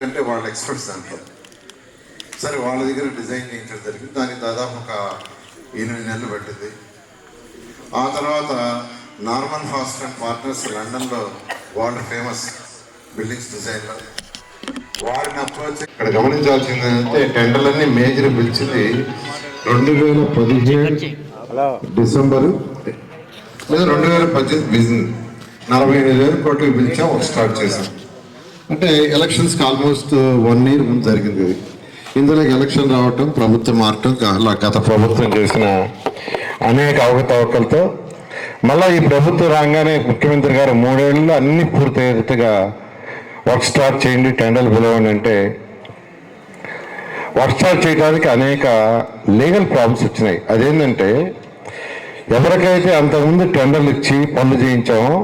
అంటే వాళ్ళ ఎక్స్పర్ట్స్ దాంట్లో సరే వాళ్ళ దగ్గర డిజైన్ చేయించడం జరిగింది. దానికి దాదాపు ఒక ఎనిమిది నెలలు పట్టింది. ఆ తర్వాత నార్మన్ ఫాస్ట్ అండ్ పార్ట్నర్స్ లండన్లో వరల్డ్ ఫేమస్ బిల్డింగ్స్ డిజైన్లో వారిని అప్రోచ్ ఇక్కడ గమనించాల్సింది ఏంటంటే టెండర్లన్నీ మేజర్ పిలిచింది రెండు వేల పదిహేడు డిసెంబర్ లేదా రెండు వేల పద్దెనిమిది బిజినెస్ నలభై ఎనిమిది వేల కోట్లు పిలిచాం ఒక స్టార్ట్ చేసాం అంటే ఎలక్షన్స్కి ఆల్మోస్ట్ వన్ ఇయర్ ముందు జరిగింది. ఇది ఇందులోకి ఎలక్షన్ రావటం ప్రభుత్వం మారటం గత ప్రభుత్వం చేసిన అనేక అవకతవకలతో మళ్ళీ ఈ ప్రభుత్వం రాగానే ముఖ్యమంత్రి గారు మూడేళ్ళు అన్ని పూర్తయ్యేటట్టుగా వర్క్ స్టార్ట్ చేయండి టెండర్లు పిలవండి అంటే వర్క్ స్టార్ట్ చేయడానికి అనేక లీగల్ ప్రాబ్లమ్స్ వచ్చినాయి. అదేంటంటే ఎవరికైతే అంతకుముందు టెండర్లు ఇచ్చి పనులు చేయించామో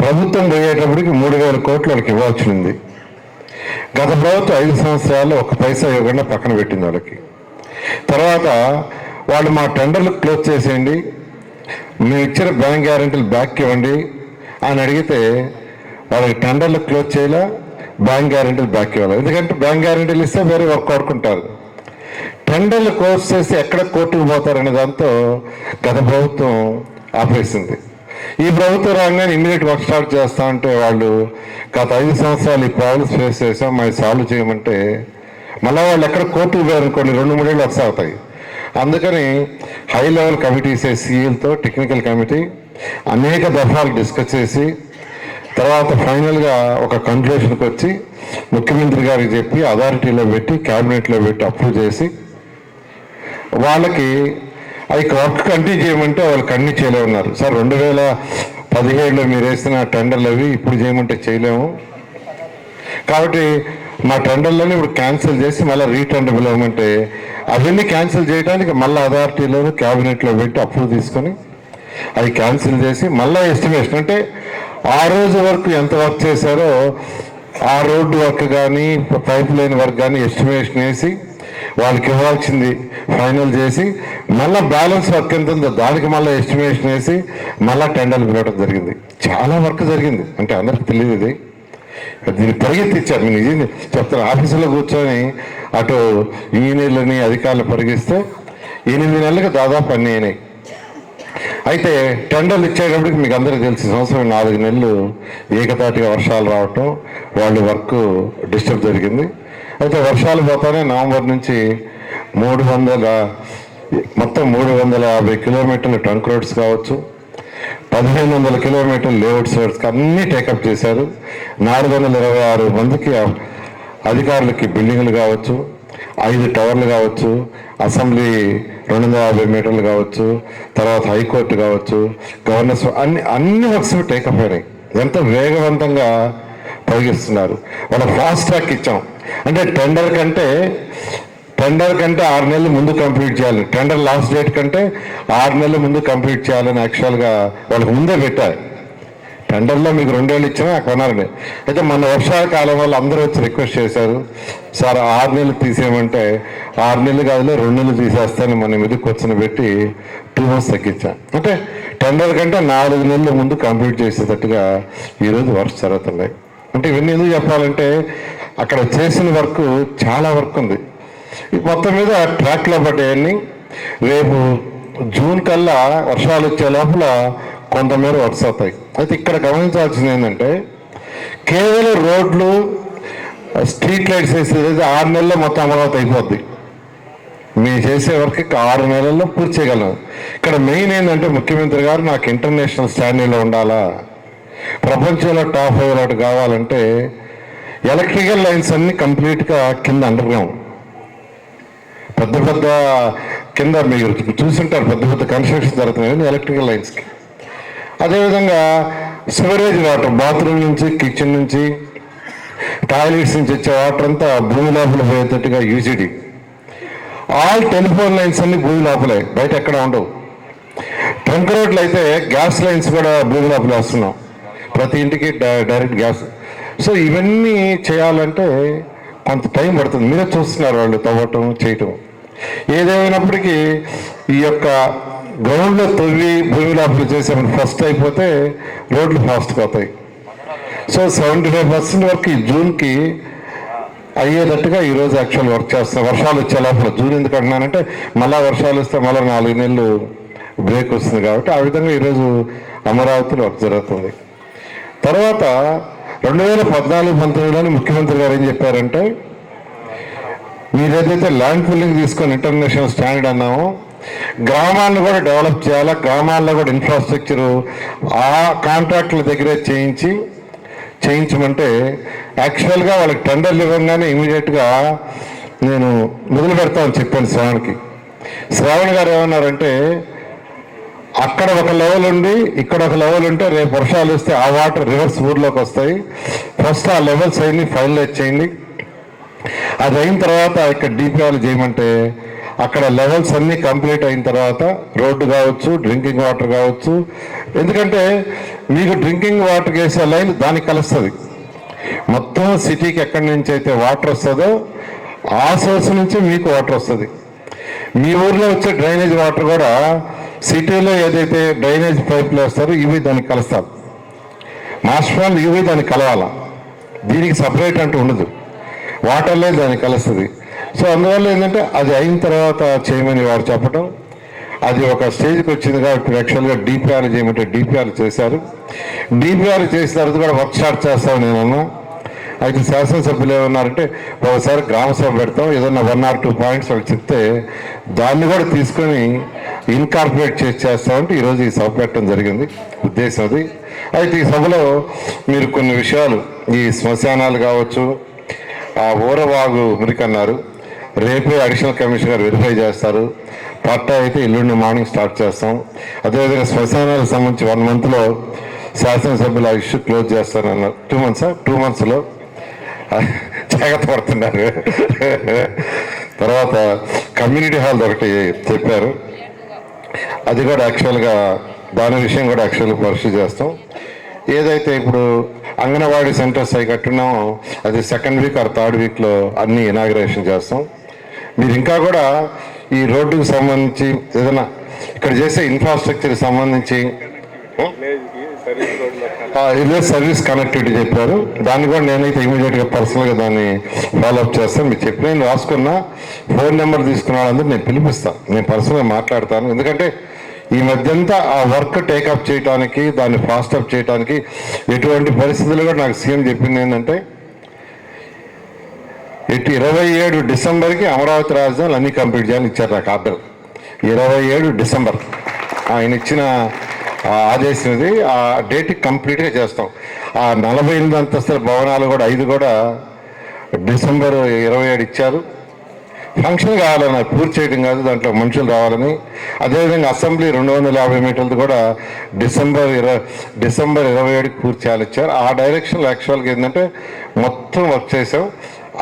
ప్రభుత్వం పోయేటప్పటికి మూడు వేల కోట్లు వాళ్ళకి ఇవ్వాల్సి ఉంది. గత ప్రభుత్వం ఐదు సంవత్సరాలు ఒక పైసా ఇవ్వకుండా పక్కన పెట్టింది వాళ్ళకి. తర్వాత వాళ్ళు మా టెండర్లు క్లోజ్ చేసేయండి మేము ఇచ్చిన బ్యాంక్ గ్యారంటీలు బ్యాక్ ఇవ్వండి అని అడిగితే వాళ్ళకి టెండర్లు క్లోజ్ చేయలే బ్యాంక్ గ్యారంటీలు బ్యాక్ ఇవ్వాలి? ఎందుకంటే బ్యాంక్ గ్యారంటీలు ఇస్తే వేరే వర్క్ ఆడుకుంటారు. టెండర్లు క్లోజ్ చేసి ఎక్కడ కోర్టుకు పోతారనే దాంతో గత ప్రభుత్వం ఆపేసింది. ఈ ప్రభుత్వ రాగానే ఇమీడియట్ వర్క్ స్టార్ట్ చేస్తా అంటే వాళ్ళు గత ఐదు సంవత్సరాలు ఈ ప్రాబ్లమ్స్ ఫేస్ చేసాం మరి సాల్వ్ చేయమంటే మళ్ళీ వాళ్ళు ఎక్కడ కోర్టుకు పోయారనుకోండి రెండు మూడేళ్ళు వస్తా అవుతాయి. అందుకని హై లెవెల్ కమిటీస్ సీఎల్తో టెక్నికల్ కమిటీ అనేక దఫాలు డిస్కస్ చేసి తర్వాత ఫైనల్గా ఒక కంక్లూషన్కి వచ్చి ముఖ్యమంత్రి గారికి చెప్పి అథారిటీలో పెట్టి క్యాబినెట్లో పెట్టి అప్రూవ్ చేసి వాళ్ళకి అవి వర్క్ కంటిన్యూ చేయమంటే వాళ్ళు కంటిన్యూ చేయలే ఉన్నారు. సార్ రెండు వేల పదిహేడులో మీరు వేసిన టెండర్లు అవి ఇప్పుడు చేయమంటే చేయలేము. కాబట్టి మా టెండర్లని ఇప్పుడు క్యాన్సిల్ చేసి మళ్ళీ రీటెండర్ పిలవమంటే అవన్నీ క్యాన్సిల్ చేయడానికి మళ్ళీ అథారిటీలో క్యాబినెట్లో పెట్టి అప్రూవ్ తీసుకొని అవి క్యాన్సిల్ చేసి మళ్ళీ ఎస్టిమేషన్ అంటే ఆ రోజు వరకు ఎంత వర్క్ చేశారో ఆ రోడ్డు వర్క్ కానీ పైప్ లైన్ వర్క్ కానీ ఎస్టిమేషన్ వేసి వాళ్ళకి ఇవ్వాల్సింది ఫైనల్ చేసి మళ్ళీ బ్యాలెన్స్ వర్క్ ఎంత ఉందో. దానికి మళ్ళీ ఎస్టిమేషన్ వేసి మళ్ళీ టెండర్లు పిలవడం జరిగింది. చాలా వర్క్ జరిగింది. అంటే అందరికి తెలియదు ఇది. దీన్ని పరిగెత్తిచ్చారు. నేను నిజంగా చెప్తాను ఆఫీసులో కూర్చొని అటు ఇంజనీర్లని అధికారులు పరిగిస్తే ఎనిమిది నెలలకు దాదాపు అన్నీ అయినాయి. అయితే టెండర్లు ఇచ్చేటప్పటికి మీకు అందరికీ తెలిసి సంవత్సరం నాలుగు నెలలు ఏకతాటిగా వర్షాలు రావటం వాళ్ళు వర్క్ డిస్టర్బ్ జరిగింది. అయితే వర్షాలు పోతానే నవంబర్ నుంచి మూడు వందల మొత్తం మూడు వందల యాభై కిలోమీటర్లు ట్రంక్ రోడ్స్ కావచ్చు పదిహేను వందల కిలోమీటర్లు లేఅవుట్స్ రోడ్స్ అన్నీ టేకప్ చేశారు. నాలుగు వందల ఇరవై ఆరు మందికి అధికారులకి బిల్డింగ్లు కావచ్చు ఐదు టవర్లు కావచ్చు అసెంబ్లీ రెండు వందల యాభై మీటర్లు కావచ్చు తర్వాత హైకోర్టు కావచ్చు గవర్నర్స్ అన్ని అన్ని వర్క్స్ టేకప్ అయినాయి. ఎంత వేగవంతంగా పరిగిస్తున్నారు మనం ఫాస్ట్ ట్రాక్ ఇచ్చాం. అంటే టెండర్ కంటే టెండర్ కంటే ఆరు నెలలు ముందు కంప్లీట్ చేయాలి. టెండర్ లాస్ట్ డేట్ కంటే ఆరు నెలల ముందు కంప్లీట్ చేయాలని యాక్చువల్గా వాళ్ళకి ముందే పెట్టారు. టెండర్లో మీకు రెండేళ్ళు ఇచ్చినా కొనాలని. అయితే మన వర్షాకాలం వల్ల అందరూ వచ్చి రిక్వెస్ట్ చేశారు. సార్ ఆరు నెలలు తీసేయమంటే ఆరు నెలలు కాదులే రెండు నెలలు తీసేస్తాను మన మీద కూర్చొని పెట్టి టూ మంత్స్ తగ్గించాం. అంటే టెండర్ కంటే నాలుగు నెలల ముందు కంప్లీట్ చేసేటట్టుగా ఈరోజు వర్క్ జరుగుతున్నాయి. అంటే ఇవన్నీ ఎందుకు చెప్పాలంటే అక్కడ చేసిన వర్క్ చాలా వర్క్ ఉంది. ఈ మొత్తం మీద ట్రాక్లో పడ్డాయన్ని రేపు జూన్ కల్లా వర్షాలు వచ్చే లోపల కొంతమేర వర్క్స్ అవుతాయి. అయితే ఇక్కడ గమనించాల్సింది ఏంటంటే కేవలం రోడ్లు స్ట్రీట్ లైట్స్ వేసేది ఆరు నెలల్లో మొత్తం అమరావతి అయిపోద్ది. మేము చేసే వర్క్ ఆరు నెలల్లో పూర్తి చేయగలం ఇక్కడ మెయిన్ ఏంటంటే ముఖ్యమంత్రి గారు నాకు ఇంటర్నేషనల్ స్టాండర్డ్లో ఉండాలా? ప్రపంచంలో టాప్ ఫైవ్ కావాలంటే ఎలక్ట్రికల్ లైన్స్ అన్ని కంప్లీట్గా కింద అండర్ గ్రౌండ్ పెద్ద పెద్ద కింద మీరు చూసుంటారు పెద్ద పెద్ద కన్స్ట్రక్షన్ జరుగుతున్నాయి ఎలక్ట్రికల్ లైన్స్కి. అదేవిధంగా సివరేజ్ వాటర్ బాత్రూమ్ నుంచి కిచెన్ నుంచి టాయిలెట్స్ నుంచి వచ్చే వాటర్ అంతా భూమి లోపల పోయేటట్టుగా యూజీడీ. ఆల్ టెలిఫోన్ లైన్స్ అన్ని భూమి లోపలే బయట ఎక్కడ ఉండవు. ట్రంక్ రోడ్లు అయితే గ్యాస్ లైన్స్ కూడా భూమి లోపల వస్తున్నాం ప్రతి ఇంటికి డై- డైరెక్ట్ గ్యాస్. సో ఇవన్నీ చేయాలంటే కొంత టైం పడుతుంది. మీరే చూస్తున్నారు వాళ్ళు తవ్వటం చేయటం. ఏదేమైనప్పటికీ ఈ యొక్క గ్రౌండ్లో తవ్వి భూమి లోపల చేసామని ఫస్ట్ అయిపోతే రోడ్లు ఫాస్ట్గా అవుతాయి సో సెవెంటీ ఫైవ్ పర్సెంట్ వరకు ఈ జూన్కి అయ్యేటట్టుగా ఈరోజు యాక్చువల్ వర్క్ చేస్తాం వర్షాలు వచ్చే లోపల జూన్ ఎందుకు అంటున్నానంటే మళ్ళీ వర్షాలు వస్తే మళ్ళీ నాలుగు నెలలు బ్రేక్ వస్తుంది కాబట్టి ఆ విధంగా ఈరోజు అమరావతిలో వర్క్ జరుగుతుంది. తర్వాత రెండు వేల పద్నాలుగు పంతొమ్మిదిలోని ముఖ్యమంత్రి గారు ఏం చెప్పారంటే మీరు ఏదైతే ల్యాండ్ ఫిల్లింగ్ తీసుకొని ఇంటర్నేషనల్ స్టాండర్డ్ అన్నామో గ్రామాలను కూడా డెవలప్ చేయాలా గ్రామాల్లో కూడా ఇన్ఫ్రాస్ట్రక్చరు ఆ కాంట్రాక్టుల దగ్గరే చేయించి చేయించమంటే యాక్చువల్గా వాళ్ళకి టెండర్లు ఇవ్వగానే ఇమీడియట్గా నేను మొదలు పెడతామని చెప్పాను శ్రావణ్కి. శ్రావణ్ గారు ఏమన్నారంటే అక్కడ ఒక లెవెల్ ఉండి ఇక్కడ ఒక లెవెల్ ఉంటే రేపు వర్షాలు వస్తే ఆ వాటర్ రివర్స్ ఊర్లోకి వస్తాయి. ఫస్ట్ ఆ లెవెల్స్ అయింది ఫైనలైజ్ చేయండి. అది అయిన తర్వాత ఇక్కడ డిపిఆర్ చేయమంటే అక్కడ లెవెల్స్ అన్నీ కంప్లీట్ అయిన తర్వాత రోడ్డు కావచ్చు డ్రింకింగ్ వాటర్ కావచ్చు. ఎందుకంటే మీకు డ్రింకింగ్ వాటర్ వేసే లైన్ దానికి కలుస్తుంది. మొత్తం సిటీకి ఎక్కడి నుంచి అయితే వాటర్ వస్తుందో ఆ సోర్స్ నుంచి మీకు వాటర్ వస్తుంది. మీ ఊర్లో వచ్చే డ్రైనేజ్ వాటర్ కూడా సిటీలో ఏదైతే డ్రైనేజ్ పైపులు వేస్తారో ఇవి దానికి కలుస్తారు. మాస్టర్ ఇవి దానికి కలవాల? దీనికి సపరేట్ అంటూ ఉండదు. వాటర్లే దానికి కలుస్తుంది. సో అందువల్ల ఏంటంటే అది అయిన తర్వాత చేయమని వారు చెప్పడం అది ఒక స్టేజ్కి వచ్చింది కాబట్టి యాక్చువల్గా డిపిఆర్ చేయమంటే డిపిఆర్ చేశారు. డిపిఆర్ చేసిన తర్వాత కూడా వర్క్ స్టార్ట్ చేస్తామని నేను అన్నా అయితే శాసనసభ్యులు ఏమన్నారంటే ఒకసారి గ్రామ సభ పెడతాం ఏదన్నా వన్ ఆర్ టూ పాయింట్స్ వాళ్ళు చెప్తే దాన్ని కూడా తీసుకొని ఇన్కార్పొరేట్ చేసి చేస్తామంటే ఈరోజు ఈ సభ పెట్టడం జరిగింది. ఉద్దేశం అది. అయితే ఈ సభలో మీరు కొన్ని విషయాలు ఈ శ్మశానాలు కావచ్చు ఆ ఊరవాగు మురికన్నారు రేపే అడిషనల్ కమిషనర్ వెరిఫై చేస్తారు. పట్టా అయితే ఎల్లుండి మార్నింగ్ స్టార్ట్ చేస్తాం. అదేవిధంగా శ్మశానాలకు సంబంధించి వన్ మంత్లో శాసనసభ్యులు ఆ ఇష్యూ క్లోజ్ చేస్తారన్నారు. టూ మంత్సా టూ మంత్స్లో జాగ్రత్త పడుతున్నారు తర్వాత కమ్యూనిటీ హాల్ ఒకటి చెప్పారు. అది కూడా యాక్చువల్గా దాని విషయం కూడా యాక్చువల్గా పరిశీలి చేస్తాం. ఏదైతే ఇప్పుడు అంగన్వాడీ సెంటర్స్ అవి కట్టున్నామో అది సెకండ్ వీక్ ఆర్ థర్డ్ వీక్లో అన్ని ఇనాగ్రేషన్ చేస్తాం. మీరు ఇంకా కూడా ఈ రోడ్డుకు సంబంధించి ఏదైనా ఇక్కడ చేసే ఇన్ఫ్రాస్ట్రక్చర్కి సంబంధించి ఇదే సర్వీస్ కనెక్టివిటీ చెప్పారు. దాన్ని కూడా నేనైతే ఇమీడియట్గా పర్సనల్గా దాన్ని ఫాలోఅప్ చేస్తాను. మీరు చెప్పిన నేను రాసుకున్నా ఫోన్ నెంబర్ తీసుకున్న వాళ్ళందరూ నేను పిలిపిస్తాను నేను పర్సనల్గా మాట్లాడతాను. ఎందుకంటే ఈ మధ్యంతా ఆ వర్క్ టేకప్ చేయడానికి దాన్ని ఫాస్ట్ అప్ చేయడానికి ఎటువంటి పరిస్థితులు కూడా నాకు సీఎం చెప్పింది ఏంటంటే ఎటు ఇరవై ఏడు డిసెంబర్కి అమరావతి రాజధానులు అన్ని కంప్లీట్ చేయాలని ఇచ్చారు నాకు ఆర్డర్. ఇరవై ఏడు డిసెంబర్. ఆయన ఇచ్చిన ఆదేశం ఇది ఆ డేట్ కంప్లీట్గా చేస్తాం. ఆ నలభై ఎనిమిది అంతస్తుల భవనాలు కూడా ఐదు కూడా డిసెంబర్ ఇరవై ఏడు ఇచ్చారు. ఫంక్షన్ కావాలని పూర్తి చేయడం కాదు దాంట్లో మనుషులు రావాలని. అదేవిధంగా అసెంబ్లీ రెండు వందల యాభై మీటర్లు కూడా డిసెంబర్ ఇరవై డిసెంబర్ ఇరవై ఏడుకి పూర్తి చేయాలి ఇచ్చారు. ఆ డైరెక్షన్లో యాక్చువల్గా ఏంటంటే మొత్తం వర్క్ చేసాం.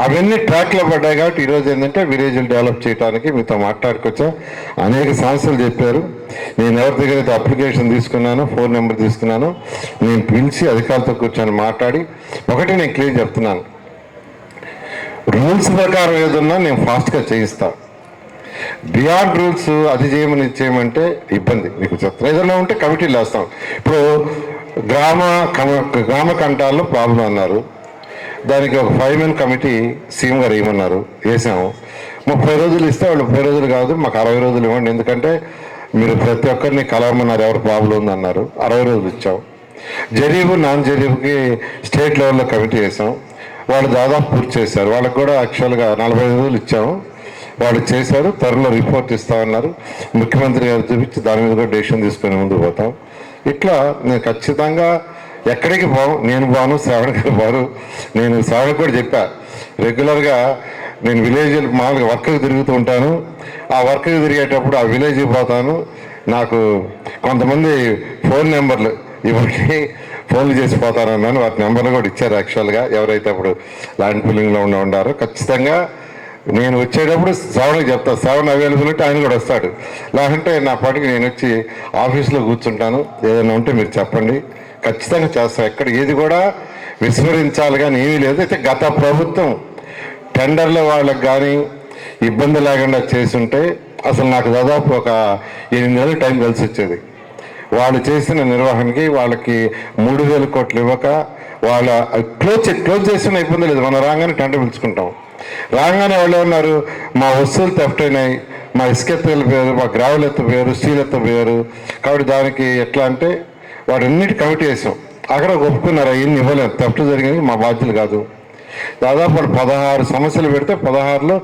అవన్నీ ట్రాక్లో పడ్డాయి కాబట్టి ఈరోజు ఏంటంటే విలేజ్లు డెవలప్ చేయడానికి మీతో మాట్లాడుకొచ్చా. అనేక సమస్యలు చెప్పారు. నేను ఎవరి దగ్గర అయితే అప్లికేషన్ తీసుకున్నాను ఫోన్ నెంబర్ తీసుకున్నాను నేను పిలిచి అధికారులతో కూర్చొని మాట్లాడి ఒకటి నేను క్లియర్ చెప్తున్నాను. రూల్స్ ప్రకారం ఏదన్నా నేను ఫాస్ట్గా చేయిస్తాను బియాండ్ రూల్స్ అది చేయమని చేయమంటే ఇబ్బంది. మీకు చెప్తాను ఏదైనా ఉంటే కమిటీలు వేస్తాం. ఇప్పుడు గ్రామ గ్రామ కంటాల్లో ప్రాబ్లం అన్నారు. దానికి ఒక ఫైవ్ మెన్ కమిటీ సీఎం గారు వేయమన్నారు వేసాము. ముప్పై రోజులు ఇస్తే వాళ్ళు ముప్పై రోజులు కాదు మాకు అరవై రోజులు ఇవ్వండి. ఎందుకంటే మీరు ప్రతి ఒక్కరిని కలవమన్నారు ఎవరు ప్రాబ్లం ఉందన్నారు. అరవై రోజులు ఇచ్చాం. జరీబు నాన్ జరీబుకి స్టేట్ లెవెల్లో కమిటీ వేసాం. వాళ్ళు దాదాపు పూర్తి చేశారు. వాళ్ళకి కూడా యాక్చువల్గా నలభై రోజులు ఇచ్చాము. వాళ్ళు చేశారు త్వరలో రిపోర్ట్ ఇస్తామన్నారు. ముఖ్యమంత్రి గారు చూపించి దాని మీద కూడా డెసిషన్ తీసుకొని ముందుకు పోతాం. ఇట్లా నేను ఖచ్చితంగా ఎక్కడికి పోను నేను పోను శ్రావణ గారు పోను నేను శ్రావణ కూడా చెప్పా. రెగ్యులర్గా నేను విలేజ్ మామూలుగా వర్క్కి తిరుగుతూ ఉంటాను. ఆ వర్క్కి తిరిగేటప్పుడు ఆ విలేజ్కి పోతాను. నాకు కొంతమంది ఫోన్ నెంబర్లు ఇవన్నీ ఫోన్లు చేసి పోతానన్నాను వాటి నెంబర్లు కూడా ఇచ్చారు యాక్చువల్గా. ఎవరైతే అప్పుడు ల్యాండ్ ఫిల్లింగ్లో ఉండి ఉండారో ఖచ్చితంగా నేను వచ్చేటప్పుడు శ్రావణకి చెప్తాను శ్రావణ అవైలబుల్ ఉంటే ఆయన కూడా వస్తాడు. లేకుంటే నా పాటికి నేను వచ్చి ఆఫీస్లో కూర్చుంటాను. ఏదైనా ఉంటే మీరు చెప్పండి. ఖచ్చితంగా చేస్తాం. ఎక్కడ ఏది కూడా విస్మరించాలి కానీ ఏమీ లేదు. అయితే గత ప్రభుత్వం టెండర్ల వాళ్ళకి కానీ ఇబ్బంది లేకుండా చేసుంటే అసలు నాకు దాదాపు ఒక ఎనిమిది నెలలు టైం కలిసి వచ్చేది. వాళ్ళు చేసిన నిర్వహణకి వాళ్ళకి మూడు వేల కోట్లు ఇవ్వక వాళ్ళ క్లోజ్ క్లోజ్ చేసిన ఇబ్బంది లేదు. మనం రాగానే టెండర్ పిలుచుకుంటాం. రాగానే వాళ్ళు ఉన్నారు మా వస్తువులు థెఫ్ట్ అయినాయి. మా ఇసుక ఎత్తుల పేరు మా గ్రావులు ఎత్తపోయారు స్టీల్ ఎత్తపోయారు కాబట్టి దానికి ఎట్లా అంటే వాటన్నిటి కమిటీ వేసాం అక్కడ ఒప్పుకున్నారు అవన్నీ ఇవ్వలేదు తప్పు జరిగింది మా బాధ్యులు కాదు. దాదాపు పదహారు సమస్యలు పెడితే పదహారులో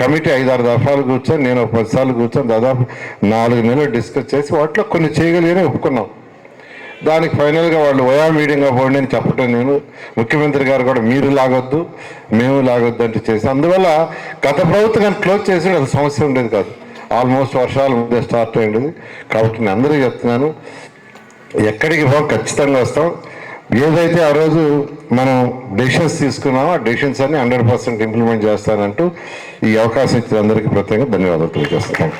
కమిటీ ఐదారు దఫాలు కూర్చొని నేను పదిసార్లు కూర్చొని దాదాపు నాలుగు నెలలు డిస్కస్ చేసి వాటిలో కొన్ని చేయగలిగానే ఒప్పుకున్నాం. దానికి ఫైనల్గా వాళ్ళు ఓయా మీటింగ్గా పోండి అని చెప్పటం నేను ముఖ్యమంత్రి గారు కూడా మీరు లాగొద్దు మేము లాగొద్దు అంటే చేసి అందువల్ల గత ప్రభుత్వం కానీ క్లోజ్ చేసి అది సమస్య ఉండేది కాదు. ఆల్మోస్ట్ వర్షాలు ముందే స్టార్ట్ అయ్యింది కాబట్టి నేను అందరికీ చెప్తున్నాను ఎక్కడికి పో ఖచ్చితంగా వస్తాం. ఏదైతే ఆ రోజు మనం డెసిషన్స్ తీసుకున్నామో ఆ డెసిషన్స్ అన్ని హండ్రెడ్ పర్సెంట్ ఇంప్లిమెంట్ చేస్తానంటూ ఈ అవకాశం ఇచ్చిన అందరికీ ప్రత్యేకంగా ధన్యవాదాలు తెలియజేస్తాను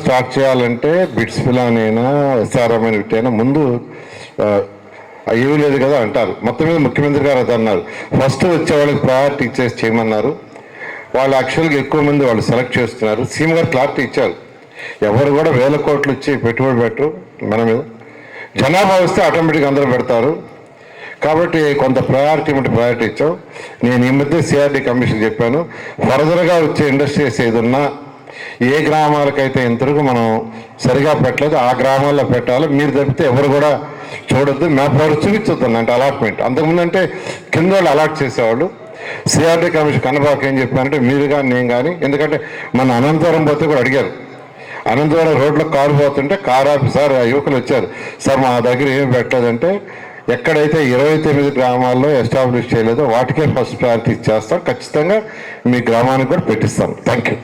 స్టార్ట్ చేయాలంటే బిట్స్ పిలాన్ అయినా ఎస్ఆర్ఎం అయినా ముందు ఆ, ఏమీ లేదు కదా అంటారు. మొత్తం మీద ముఖ్యమంత్రి గారు అది అన్నారు. ఫస్ట్ వచ్చే వాళ్ళకి ప్రయారిటీ ఇచ్చేసి చేయమన్నారు. వాళ్ళు యాక్చువల్గా ఎక్కువ మంది వాళ్ళు సెలెక్ట్ చేస్తున్నారు. సీఎం గారు క్లారిటీ ఇచ్చారు. ఎవరు కూడా వేల కోట్లు ఇచ్చి పెట్టుబడి పెట్టరు మన మీద. జనాభా వస్తే ఆటోమేటిక్గా అందరూ పెడతారు. కాబట్టి కొంత ప్రయారిటీ ఉంటే ప్రయారిటీ ఇచ్చాం. నేను ఈ మధ్య సిఆర్డి కమిషన్ చెప్పాను. ఫర్దర్గా వచ్చే ఇండస్ట్రీస్ ఏదన్నా ఏ గ్రామాలకైతే ఇంతవరకు మనం సరిగా పెట్టలేదు ఆ గ్రామాల్లో పెట్టాలి. మీరు తప్పితే ఎవరు కూడా చూడొద్దు. మ్యాప్ ఎవరు చూపించొద్దు అంటే అలాట్మెంట్ అంతకుముందు అంటే కింద వాళ్ళు అలాట్ చేసేవాళ్ళు. సిఆర్డీ కమిషన్ కన్నబాకు ఏం చెప్పానంటే మీరు కానీ నేను కానీ ఎందుకంటే మన అనంతపురం పోతే కూడా అడిగారు. అనంతపురం రోడ్లో కారు పోతుంటే కారు ఆఫీసార్ ఆ యువకులు వచ్చారు. సార్ మా దగ్గర ఏం పెట్టలేదంటే ఎక్కడైతే ఇరవై తొమ్మిది గ్రామాల్లో ఎస్టాబ్లిష్ చేయలేదో వాటికే ఫస్ట్ ప్రయారిటీ ఇచ్చేస్తాం. ఖచ్చితంగా మీ గ్రామానికి కూడా పెట్టిస్తాం. Thank you